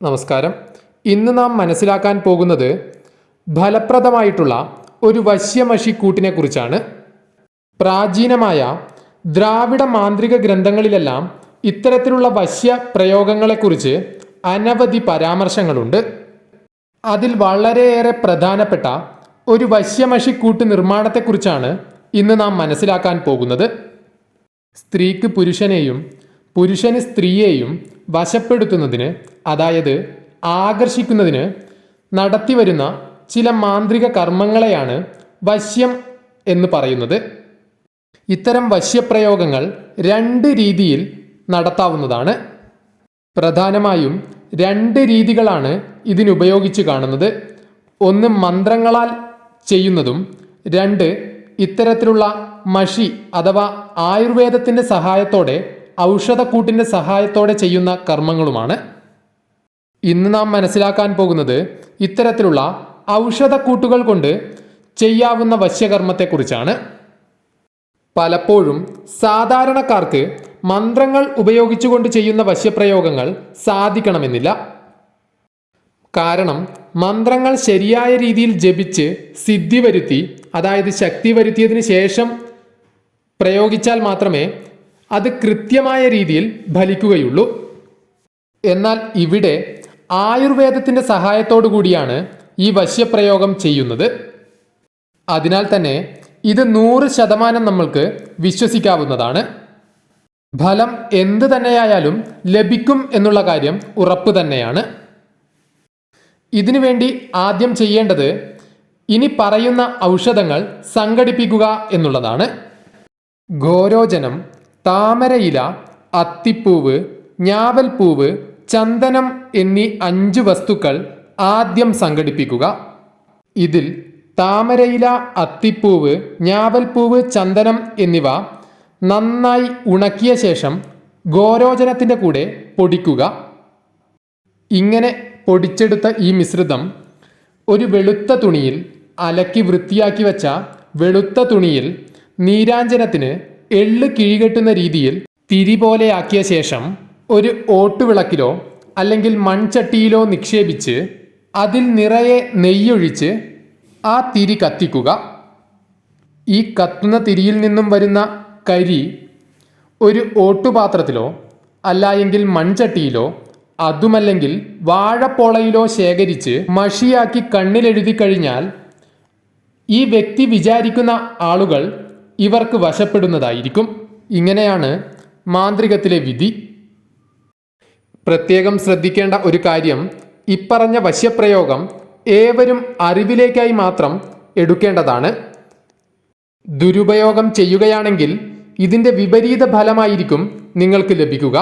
നമസ്കാരം. ഇന്ന് നാം മനസ്സിലാക്കാൻ പോകുന്നത് ഫലപ്രദമായിട്ടുള്ള ഒരു വശ്യമഷി കൂട്ടിനെ കുറിച്ചാണ്. പ്രാചീനമായ ദ്രാവിഡ മാന്ത്രിക ഗ്രന്ഥങ്ങളിലെല്ലാം ഇത്തരത്തിലുള്ള വശ്യ പ്രയോഗങ്ങളെക്കുറിച്ച് അനവധി പരാമർശങ്ങളുണ്ട്. അതിൽ വളരെയേറെ പ്രധാനപ്പെട്ട ഒരു വശ്യമഷിക്കൂട്ട് നിർമ്മാണത്തെക്കുറിച്ചാണ് ഇന്ന് നാം മനസ്സിലാക്കാൻ പോകുന്നത്. സ്ത്രീക്ക് പുരുഷനെയും പുരുഷന് സ്ത്രീയെയും വശപ്പെടുത്തുന്നതിന് അതായത് ആകർഷിക്കുന്നതിന് നടത്തിവരുന്ന ചില മാന്ത്രിക കർമ്മങ്ങളെയാണ് വശ്യം എന്ന് പറയുന്നത്. ഇത്തരം വശ്യപ്രയോഗങ്ങൾ രണ്ട് രീതിയിൽ നടത്താവുന്നതാണ്. പ്രധാനമായും രണ്ട് രീതികളാണ് ഇതിനുപയോഗിച്ച് കാണുന്നത്. ഒന്ന് മന്ത്രങ്ങളാൽ ചെയ്യുന്നതും രണ്ട് ഇത്തരത്തിലുള്ള മഷി അഥവാ ആയുർവേദത്തിന്റെ സഹായത്തോടെ ഔഷധക്കൂട്ടിന്റെ സഹായത്തോടെ ചെയ്യുന്ന കർമ്മങ്ങളുമാണ്. ഇന്ന് നാം മനസ്സിലാക്കാൻ പോകുന്നത് ഇത്തരത്തിലുള്ള ഔഷധക്കൂട്ടുകൾ കൊണ്ട് ചെയ്യാവുന്ന വശ്യകർമ്മത്തെക്കുറിച്ചാണ്. പലപ്പോഴും സാധാരണക്കാർക്ക് മന്ത്രങ്ങൾ ഉപയോഗിച്ചുകൊണ്ട് ചെയ്യുന്ന വശ്യപ്രയോഗങ്ങൾ സാധിക്കണമെന്നില്ല. കാരണം മന്ത്രങ്ങൾ ശരിയായ രീതിയിൽ ജപിച്ച് സിദ്ധി വരുത്തി അതായത് ശക്തി വരുത്തിയതിന് ശേഷം പ്രയോഗിച്ചാൽ മാത്രമേ അത് കൃത്യമായ രീതിയിൽ ഫലിക്കുകയുള്ളൂ. എന്നാൽ ഇവിടെ ആയുർവേദത്തിന്റെ സഹായത്തോടു കൂടിയാണ് ഈ വശ്യപ്രയോഗം ചെയ്യുന്നത്. അതിനാൽ തന്നെ ഇത് നൂറ് ശതമാനം നമ്മൾക്ക് വിശ്വസിക്കാവുന്നതാണ്. ഫലം എന്ത് തന്നെയായാലും ലഭിക്കും എന്നുള്ള കാര്യം ഉറപ്പ് തന്നെയാണ്. ഇതിനുവേണ്ടി ആദ്യം ചെയ്യേണ്ടത് ഇനി പറയുന്ന ഔഷധങ്ങൾ സംഘടിപ്പിക്കുക എന്നുള്ളതാണ്. ഗോരോചനം താമരയില അത്തിപ്പൂവ് ഞാവൽപ്പൂവ് ചന്ദനം എന്നീ അഞ്ച് വസ്തുക്കൾ ആദ്യം സംഘടിപ്പിക്കുക. ഇതിൽ താമരയില അത്തിപ്പൂവ് ഞാവൽപ്പൂവ് ചന്ദനം എന്നിവ നന്നായി ഉണക്കിയ ശേഷം ഗോരോചനത്തിന്റെ കൂടെ പൊടിക്കുക. ഇങ്ങനെ പൊടിച്ചെടുത്ത ഈ മിശ്രിതം ഒരു വെളുത്ത തുണിയിൽ അലക്കി വൃത്തിയാക്കി വച്ച വെളുത്ത തുണിയിൽ നീരാഞ്ജനത്തിന് എള്ള് കിഴികെട്ടുന്ന രീതിയിൽ തിരി പോലെയാക്കിയ ശേഷം ഒരു ഓട്ടുവിളക്കിലോ അല്ലെങ്കിൽ മൺചട്ടിയിലോ നിക്ഷേപിച്ച് അതിൽ നിറയെ നെയ്യൊഴിച്ച് ആ തിരി കത്തിക്കുക. ഈ കത്തുന്ന തിരിയിൽ നിന്നും വരുന്ന കരി ഒരു ഓട്ടുപാത്രത്തിലോ അല്ലായെങ്കിൽ മൺചട്ടിയിലോ അതുമല്ലെങ്കിൽ വാഴപ്പോളയിലോ ശേഖരിച്ച് മഷിയാക്കി കണ്ണിലെഴുതി കഴിഞ്ഞാൽ ഈ വ്യക്തി വിചാരിക്കുന്ന ആളുകൾ ഇവർക്ക് വശപ്പെടുന്നതായിരിക്കും. ഇങ്ങനെയാണ് മാന്ത്രികത്തിലെ വിധി. പ്രത്യേകം ശ്രദ്ധിക്കേണ്ട ഒരു കാര്യം ഇപ്പറഞ്ഞ വശ്യപ്രയോഗം ഏവരും അറിവിലേക്കായി മാത്രം എടുക്കേണ്ടതാണ്. ദുരുപയോഗം ചെയ്യുകയാണെങ്കിൽ ഇതിന്റെ വിപരീത ഫലമായിരിക്കും നിങ്ങൾക്ക് ലഭിക്കുക.